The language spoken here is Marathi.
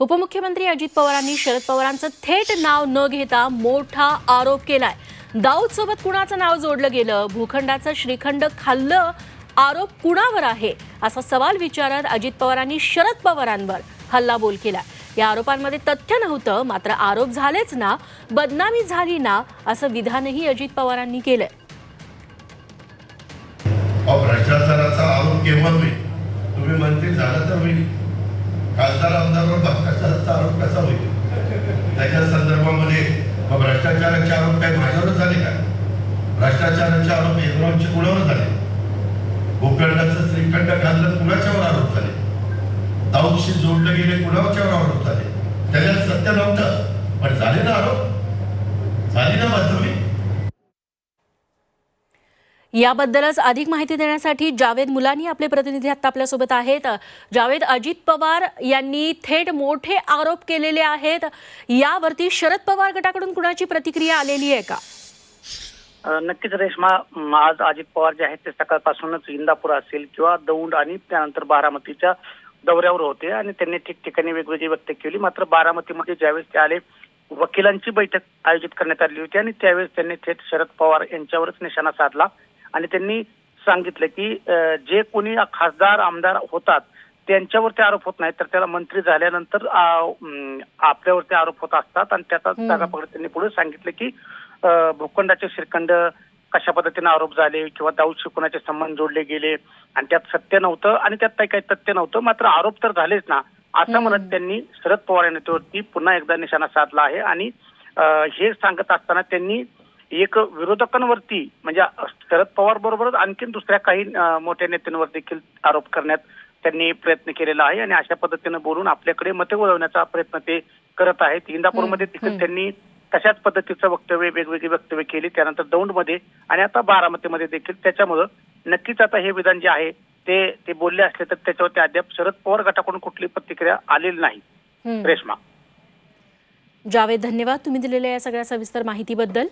उपमुख्यमंत्री अजित पवारांनी शरद पवारांचं थेट नाव न घेता मोठा आरोप केलाय. दाऊद सोबत कुणाचं नाव जोडलं गेलं? भूखंडाचं श्रीखंड खाल्लं आरोप कुणावर आहे? असा सवाल विचारत अजित पवारांनी शरद पवारांवर हल्लाबोल केला या आरोपांमध्ये तथ्य नव्हतं मात्र आरोप झालेच ना बदनामी झाली ना असं विधानही अजित पवारांनी केलंय. भ्रष्टाचाराचा आरोप केव्हा होईल? तुम्ही मंत्री झालं तर होईल. खासदार आमदारवर भ्रष्टाचाराचा आरोप कसा होईल? त्याच्या संदर्भामध्ये मग भ्रष्टाचाराचे आरोप काय माझ्यावरच झाले का? भ्रष्टाचाराचे आरोप एकरावचे कुणावर झाले? भूखंडाचं श्रीखंड खाल्लं कुणाच्यावर आरोप झाले? दाऊदशी जोडले गेले कुणाच्यावर आरोप झाले? त्याच्यात सत्य नव्हतं. पण झाले ना आरोप? झाली ना बदनामी याबद्दलच अधिक माहिती देण्यासाठी जावेद मुलानी आपले प्रतिनिधी आता आपल्यासोबत आहेत. जावेद अजित पवार यांनी थेट मोठे आरोप केलेले आहेत. यावरती शरद पवार गटाकडून कुणाची प्रतिक्रिया आलेली आहे का? नक्कीच रेश्मा आज अजित पवार जे आहेत ते सकाळपासूनच इंदापूर असेल किंवा दौंड आणि त्यानंतर बारामतीच्या दौऱ्यावर होते आणि त्यांनी ठिकठिकाणी वेगवेगळी व्यक्त केली. मात्र बारामतीमध्ये ज्यावेळेस ते आले वकिलांची बैठक आयोजित करण्यात आली होती आणि त्यावेळेस त्यांनी थेट शरद पवार यांच्यावरच निशाणा साधला. आणि त्यांनी सांगितलं की जे कोणी खासदार आमदार होतात त्यांच्यावरती आरोप होत नाहीत तर त्याला मंत्री झाल्यानंतर आपल्यावरती आरोप होत असतात आणि त्याचा. जागा पकडत त्यांनी पुढे सांगितलं की भूखंडाचे श्रीखंड कशा पद्धतीने आरोप झाले किंवा दाऊद शिकुणाचे संबंध जोडले गेले आणि त्यात सत्य नव्हतं आणि त्यात काही काही तथ्य नव्हतं मात्र आरोप तर झालेच ना असं. म्हणत त्यांनी शरद पवार यांच्यावरती पुन्हा एकदा निशाणा साधला आहे आणि हे सांगत असताना त्यांनी एक विरोधकांवरती म्हणजे शरद पवार बरोबरच आणखीन दुसऱ्या काही मोठ्या नेत्यांवर देखील आरोप करण्यात त्यांनी प्रयत्न केलेला आहे आणि अशा पद्धतीनं बोलून आपल्याकडे मते वळवण्याचा प्रयत्न ते करत आहेत. इंदापूरमध्ये देखील. त्यांनी तशाच पद्धतीचं वक्तव्य वेगवेगळी वक्तव्य केली. त्यानंतर दौंडमध्ये आणि आता बारामतीमध्ये देखील त्याच्यामुळं नक्कीच आता हे विधान जे आहे ते ते बोलले असले तर त्याच्यावरती अद्याप शरद पवार गटाकडून कुठली प्रतिक्रिया आलेली नाही. रेश्मा. जावेद धन्यवाद तुम्ही दिलेल्या या सगळ्या सविस्तर माहितीबद्दल.